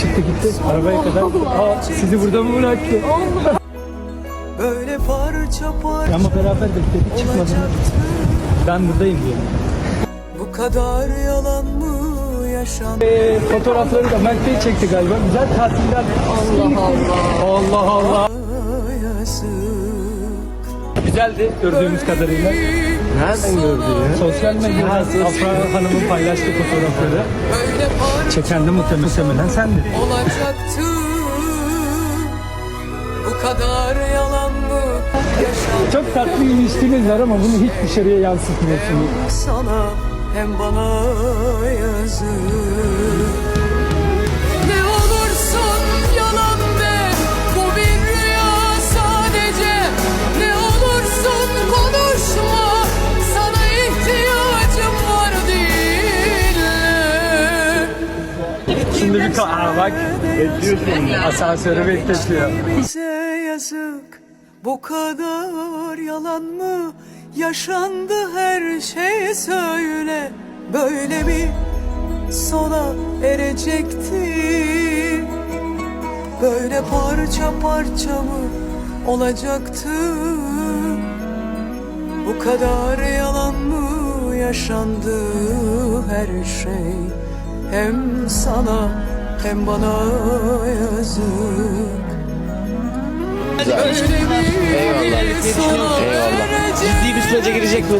Çıktı gitti. Arabaya kadar. Aa, sizi burada mı bıraktı? Böyle parça parça Ama beraber bekledik çıkmadı. olacaktı Ben buradayım diyor. Bu kadar yalan mı yaşandı Ee, fotoğrafları da Mert Bey çekti galiba. Güzel tatiller. Allah Allah. Allah Allah. Güzeldi gördüğümüz kadarıyla. Nereden gördün ya? Sosyal medyada Afra Hanım'ın paylaştığı fotoğrafları. Çeken de muhtemelen sendin. olacaktı Bu kadar yalan mı yaşandı Çok tatlı bir ilişkiniz var ama bunu hiç dışarıya yansıtmıyorsunuz. Hem sana hem bana yazık Şimdi bir Aa, bak bekliyorsun. Asansörü bekletiyor. Bize yazık. Bu kadar yalan mı? Yaşandı her şey söyle. Böyle mi sona erecekti. Böyle parça parça mı olacaktı? Bu kadar yalan mı yaşandı? Her şey hem sana hem bana yazık. Öyle bir sona erecekti Ciddi bir sürece girecek bu.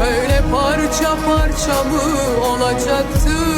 Böyle parça parça mı olacaktı